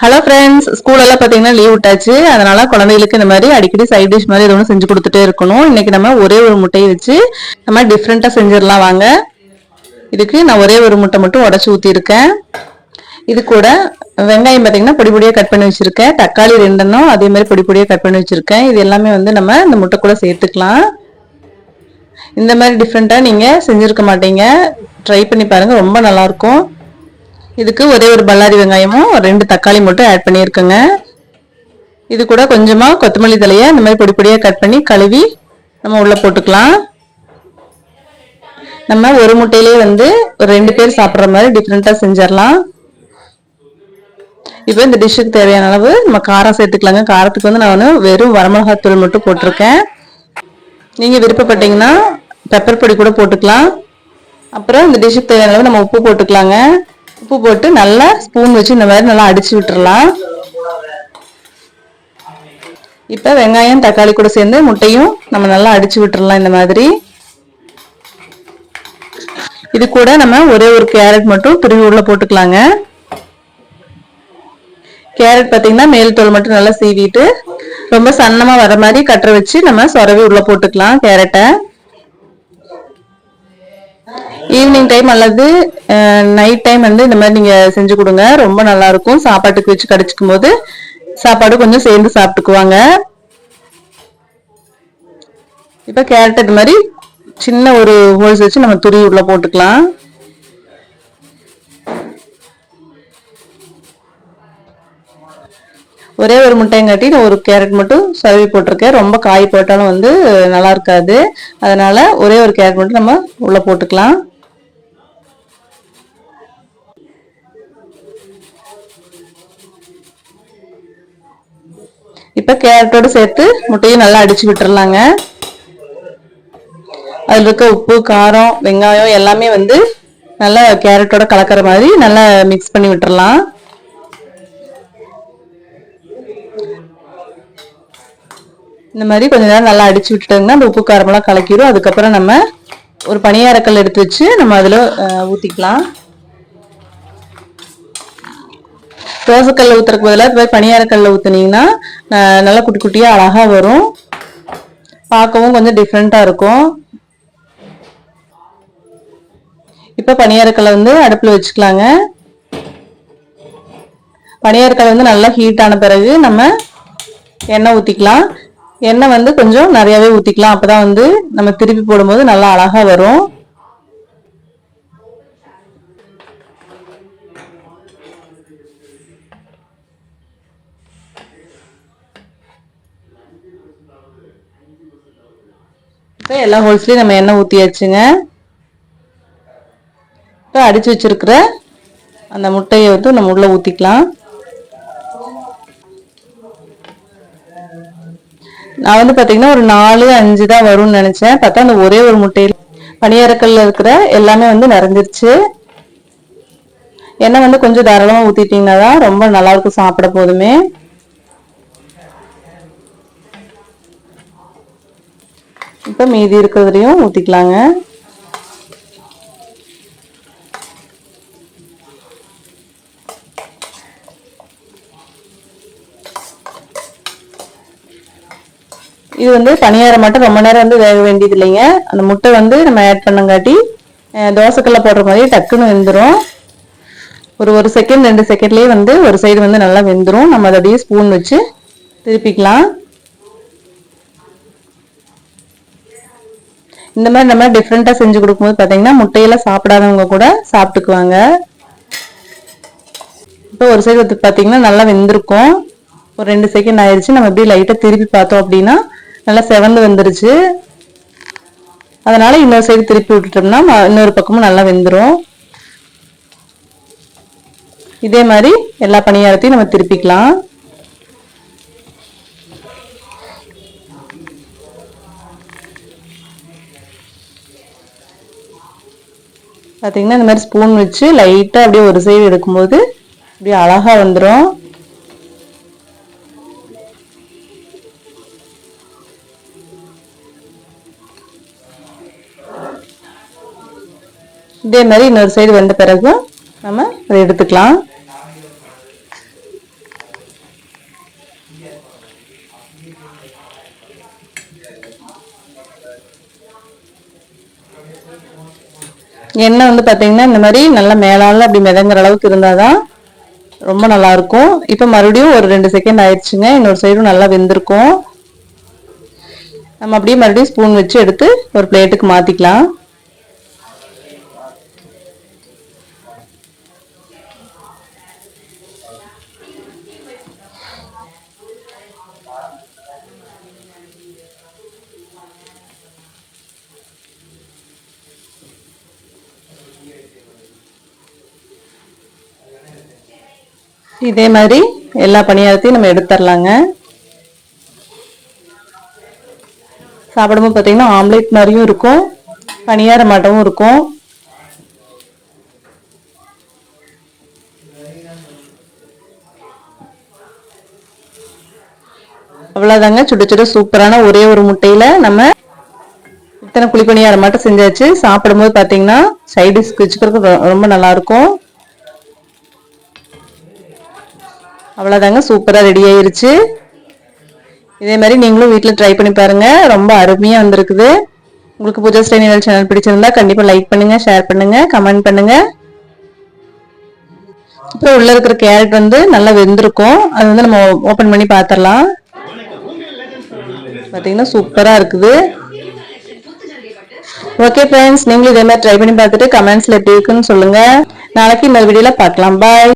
Hello friends ஸ்கூலெல்லாம் பார்த்தீங்கன்னா leave விட்டாச்சு. அதனால குழந்தைகளுக்கு இந்த மாதிரி அடிக்கடி சைட் டிஷ் மாதிரி எதுவும் செஞ்சு கொடுத்துட்டே இருக்கணும். இன்னைக்கு நம்ம ஒரே ஒரு முட்டையை வச்சு நம்ம டிஃப்ரெண்ட்டாக செஞ்சிடலாம். வாங்க. இதுக்கு நான் ஒரே ஒரு முட்டை மட்டும் உடச்சி ஊற்றிருக்கேன் இது கூட வெங்காயம் பார்த்தீங்கன்னா பொடி பொடியாக கட் பண்ணி வச்சுருக்கேன். தக்காளி ரெண்டெண்ணும் அதே மாதிரி பொடி பொடியாக கட் பண்ணி வச்சுருக்கேன். இது எல்லாமே வந்து நம்ம இந்த முட்டை கூட சேர்த்துக்கலாம். இந்த மாதிரி டிஃப்ரெண்ட்டாக நீங்கள் செஞ்சுருக்க மாட்டீங்க. ட்ரை பண்ணி பாருங்கள் ரொம்ப நல்லாயிருக்கும் இதுக்கு ஒரே ஒரு பல்லாரி வெங்காயமும் ரெண்டு தக்காளி மட்டும் ஆட் பண்ணியிருக்கேங்க. இது கூட கொஞ்சமாக கொத்தமல்லி தலையை இந்த மாதிரி பொடி பொடியாக கட் பண்ணி கழுவி நம்ம உள்ளே போட்டுக்கலாம். நம்ம ஒரு முட்டையிலேயே வந்து ஒரு ரெண்டு பேர் சாப்பிட்ற மாதிரி டிஃப்ரெண்ட்டாக செஞ்சிடலாம். இப்போ இந்த டிஷ்ஷுக்கு தேவையான அளவு நம்ம காரம் சேர்த்துக்கலாங்க. காரத்துக்கு வந்து நான் வந்து வெறும் வரமிளகாத்தூள் மட்டும் போட்டிருக்கேன். நீங்கள் விருப்பப்பட்டீங்கன்னா பெப்பர் பொடி கூட போட்டுக்கலாம். அப்புறம் இந்த டிஷ்ஷுக்கு தேவையான அளவு நம்ம உப்பு போட்டுக்கலாங்க. உப்பு போட்டு நல்லா ஸ்பூன் வச்சு இந்த மாதிரி நல்லா அடிச்சு விட்டுறலாம். இப்போ வெங்காயம் தக்காளி கூட சேர்ந்து முட்டையும் நம்ம நல்லா அடிச்சு விட்டுறலாம் இந்த மாதிரி. இது கூட நம்ம ஒரே ஒரு கேரட் மட்டும் துருவி உள்ள போட்டுக்கலாங்க. கேரட் பார்த்தீங்கன்னா மேல் தோல் மட்டும் நல்லா சீவிட்டு ரொம்ப சன்னமாக வர மாதிரி கட்டுற வச்சு நம்ம சொரவி உள்ள போட்டுக்கலாம் கேரட்டை ஈவினிங் டைம் அல்லது நைட் டைம் வந்து இந்த மாதிரி நீங்கள் செஞ்சு கொடுங்க. ரொம்ப நல்லா இருக்கும். சாப்பாட்டுக்கு வச்சு கடிச்சிக்கும் போது சாப்பாடு கொஞ்சம் சேர்ந்து சாப்பிட்டுக்குவாங்க. இப்போ கேரட் இது மாதிரி சின்ன ஒரு ஹோல்ஸ் வச்சு நம்ம துரி உள்ள போட்டுக்கலாம். ஒரே ஒரு முட்டையங்காட்டி நான் ஒரு கேரட் மட்டும் சருவி போட்டிருக்கேன். ரொம்ப காய் போட்டாலும் வந்து நல்லா இருக்காது. அதனால ஒரே ஒரு கேரட் மட்டும் நம்ம உள்ள போட்டுக்கலாம். இப்போ கேரட்டோடு சேர்த்து முட்டையும் நல்லா அடிச்சு விட்டுறலாங்க. அதில் இருக்க உப்பு காரம் வெங்காயம் எல்லாமே வந்து நல்லா கேரட்டோட கலக்கிற மாதிரி நல்லா மிக்ஸ் பண்ணி விட்டுறலாம். இந்த மாதிரி கொஞ்ச நேரம் நல்லா அடிச்சு விட்டுட்டோங்கன்னா அந்த உப்பு காரமெல்லாம் கலக்கிடும் அதுக்கப்புறம் நம்ம ஒரு பனியாரக்கல் எடுத்து வச்சு நம்ம அதில் ஊற்றிக்கலாம் தோசைக்கல்ல ஊற்றுறக்கு பதிலாக இது மாதிரி பனியாரக்கல்ல ஊற்றுனீங்கன்னா நல்லா குட்டி குட்டியாக அழகாக வரும். பார்க்கவும் கொஞ்சம் டிஃப்ரெண்ட்டாக இருக்கும். இப்போ பனியாரக்கல்லை வந்து அடுப்பில் வச்சுக்கலாங்க. பனியாரக்கல் வந்து நல்லா ஹீட் ஆன பிறகு நம்ம எண்ணெய் ஊற்றிக்கலாம் எண்ணெய் வந்து கொஞ்சம் நிறையாவே ஊற்றிக்கலாம் அப்போ தான் வந்து நம்ம திருப்பி போடும்போது நல்லா அழகாக வரும். இப்போ எல்லா ஹோல்ஸ்லேயும் நம்ம எண்ணெய் ஊற்றியாச்சுங்க இப்போ அடித்து வச்சுருக்கிற அந்த முட்டையை வந்து நம்ம உள்ளே ஊற்றிக்கலாம் நான் வந்து பார்த்தீங்கன்னா ஒரு நாலு அஞ்சு தான் வரும்னு நினச்சேன். பார்த்தா அந்த ஒரே ஒரு முட்டையில் பனியாரக்கல்ல இருக்கிற எல்லாமே வந்து நிறைஞ்சிருச்சு. எண்ணெய் வந்து கொஞ்சம் தாராளமாக ஊற்றிட்டிங்கன்னா தான் ரொம்ப நல்லாயிருக்கும் சாப்பிட போதுமே. இப்போ மீதி இருக்கிறதுலையும் ஊற்றிக்கலாங்க இது வந்து பணியாரம் மட்டும் ரொம்ப நேரம் வந்து வேக வேண்டியது இல்லைங்க அந்த முட்டை வந்து நம்ம ஆட் பண்ணங்காட்டி தோசைக்கல்ல போடுற மாதிரி டக்குன்னு வெந்துடும் ஒரு ஒரு செகண்ட் ரெண்டு செகண்ட்லேயே வந்து ஒரு சைடு வந்து நல்லா வெந்துடும் நம்ம அதை அப்படியே ஸ்பூன் வச்சு திருப்பிக்கலாம். இந்த மாதிரி நம்ம டிஃப்ரெண்ட்டாக செஞ்சு கொடுக்கும்போது பார்த்தீங்கன்னா முட்டையெல்லாம் சாப்பிடாதவங்க கூட சாப்பிட்டுக்குவாங்க. இப்போ ஒரு சைடு பார்த்தீங்கன்னா நல்லா வெந்திருக்கும். ஒரு ரெண்டு செகண்ட் ஆயிடுச்சு நம்ம எப்படி லைட்டாக திருப்பி பார்த்தோம் அப்படின்னா நல்லா செவந்து வந்துருச்சு. அதனால் இன்னொரு சைடு திருப்பி விட்டுட்டோம்னா இன்னொரு பக்கமும் நல்லா வெந்துடும் இதே மாதிரி எல்லா பணியாரத்தையும் நம்ம திருப்பிக்கலாம். பார்த்திங்கன்னா இந்த மாதிரி ஸ்பூன் வச்சு லைட்டாக அப்படியே ஒரு சைடு எடுக்கும்போது அப்படியே அழகாக வந்துடும் இதே மாதிரி இன்னொரு சைடு வந்த பிறகு நம்ம அதை எடுத்துக்கலாம். எண்ணெய் வந்து பார்த்தீங்கன்னா இந்த மாதிரி நல்லா மேலால அப்படி மிதங்குற அளவுக்கு இருந்தால் தான் ரொம்ப நல்லா இருக்கும் இப்போ மறுபடியும் ஒரு ரெண்டு செகண்ட் ஆயிடுச்சுங்க. இன்னொரு சைடும் நல்லா வெந்திருக்கும். நம்ம அப்படியே மறுபடியும் ஸ்பூன் வச்சு எடுத்து ஒரு பிளேட்டுக்கு மாற்றிக்கலாம் இதே மாதிரி எல்லா பணியாரத்தையும் நம்ம எடுத்துடலாங்க. சாப்பிடும்போது பார்த்தீங்கன்னா ஆம்லேட் மாதிரியும் இருக்கும் பணியார மாட்டவும் இருக்கும். அவ்வளோதாங்க சுட சுட சூப்பரான ஒரே ஒரு முட்டையில் நம்ம இத்தனை குழிப்பணியாரம் மட்டும் செஞ்சாச்சு. சாப்பிடும்போது பார்த்தீங்கன்னா சைடிஷ்க்கு வச்சுக்கிறதுக்கு ரொம்ப நல்லாயிருக்கும் அவ்வளோதாங்க சூப்பராக ரெடி ஆயிருச்சு. இதே மாதிரி நீங்களும் வீட்டில் ட்ரை பண்ணி பாருங்கள் ரொம்ப அருமையாக வந்திருக்குது. உங்களுக்கு பூஜா ஸ்டைனிவல் சேனல் பிடிச்சிருந்தா கண்டிப்பாக லைக் பண்ணுங்கள் ஷேர் பண்ணுங்கள் கமெண்ட் பண்ணுங்கள் அப்புறம் உள்ளே இருக்கிற கேரட் வந்து நல்லா வெந்திருக்கும். அது வந்து நம்ம ஓப்பன் பண்ணி பார்த்துடலாம் பார்த்தீங்கன்னா சூப்பராக இருக்குது. ஓகே ஃப்ரெண்ட்ஸ் நீங்களும் இதே மாதிரி ட்ரை பண்ணி பார்த்துட்டு கமெண்ட்ஸில் எப்படி இருக்குன்னு சொல்லுங்கள் நாளைக்கு இன்னொரு வீடியோவில் பார்க்கலாம். பாய்